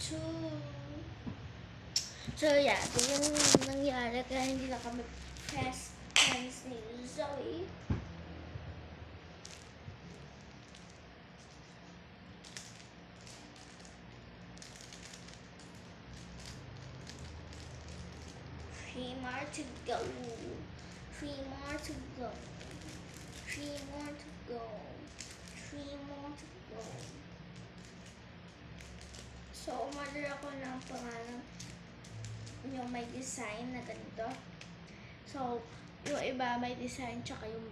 two. So, yeah, yung nangyari kaya hindi na kami best friends ni Zoe. Three more to go. Three more to go. Three more to go. So, umorder ako ng pangalan yung may design na ganito. So, yung iba may design tsaka yung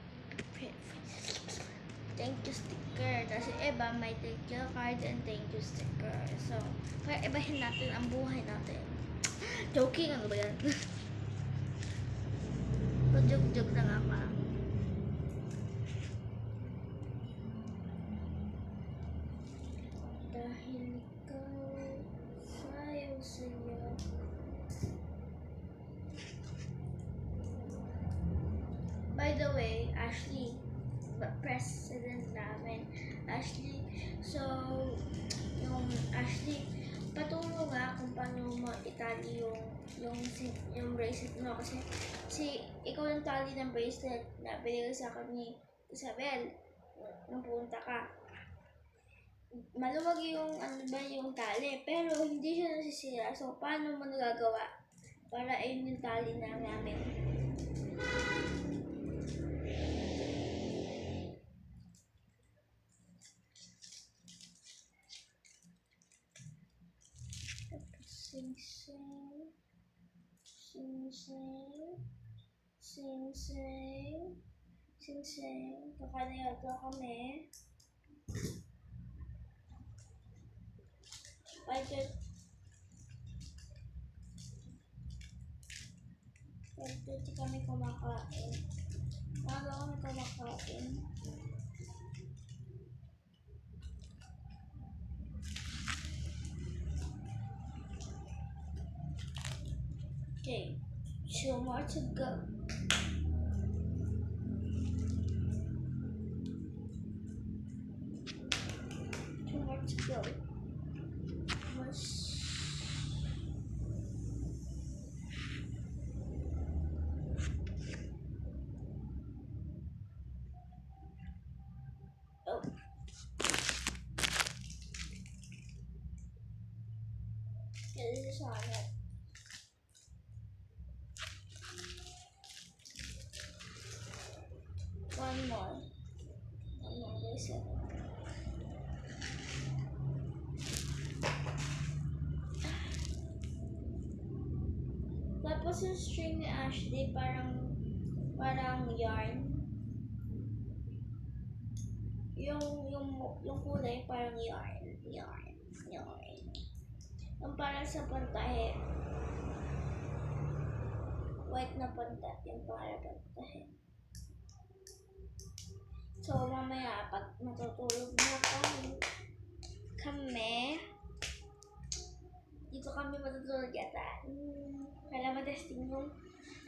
thank you sticker. Tapos yung iba may thank you card and thank you sticker. So, kaya ibahin natin ang buhay natin. Joking, ano ba yan? Pag-joke-joke lang ako. Ashley, president namin, Ashley, so, yung Ashley, paturo nga kung paano mo itali yung yung yung bracelet mo. Kasi si ikaw yung tali ng bracelet na binigay sa akin ni Isabel nung pumunta ka. Maluwag yung ano ba yung tali pero hindi siya nasisira. So paano mo nagagawa para ayun yung tali na namin Sing sing sing sing sing sing sing kakanayato kami Budget. Budget kami kumakain. Bago kami kumakain. Okay. Two more to go. Two more to go. Mush. Oh. This is on it. Tapos yung string ni Ashley parang parang yarn. Yung yung yung kulay parang yarn, yarn, yarn. Yung parang sa pantahe. White na panta, yung para pantahe. So, mamaya, pag matutulog na kami, kami, dito kami matutulog yata. Hmm, matesting yung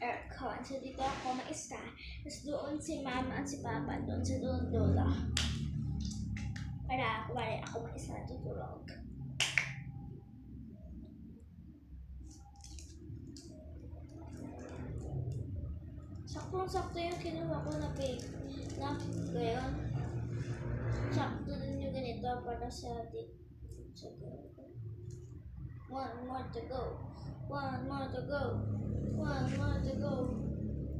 aircon. So, dito ako maista. Tapos doon si mama at si papa, doon sa doon lola. Para para ako maisa tutulog. Saktong-sakto yung kinuha ko na pig. Na, ngayon. Sakto din yung ganito para sa atin. Sa One more to go. One more to go. One more to go.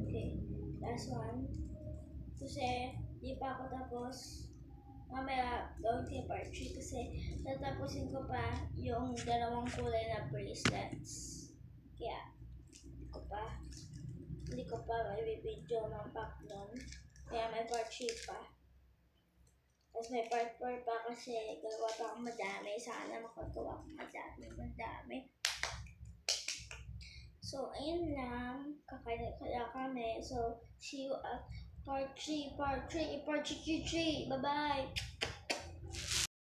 Okay. Last one. Kasi, di pa ako tapos. Mamaya, gawin ko yung part 3 kasi tatapusin ko pa yung dalawang kulay na bracelets. Kaya, hindi ko pa, hindi ko pa may video ng pack nun. Kaya may part 3 pa. Tapos may part 4 pa kasi gagawa pa akong madami. Sana makagawa akong madami, madami. So, ayun lang. Kakain kaya kami. So, see you at part 3, part 3, part 3, 3. Bye-bye!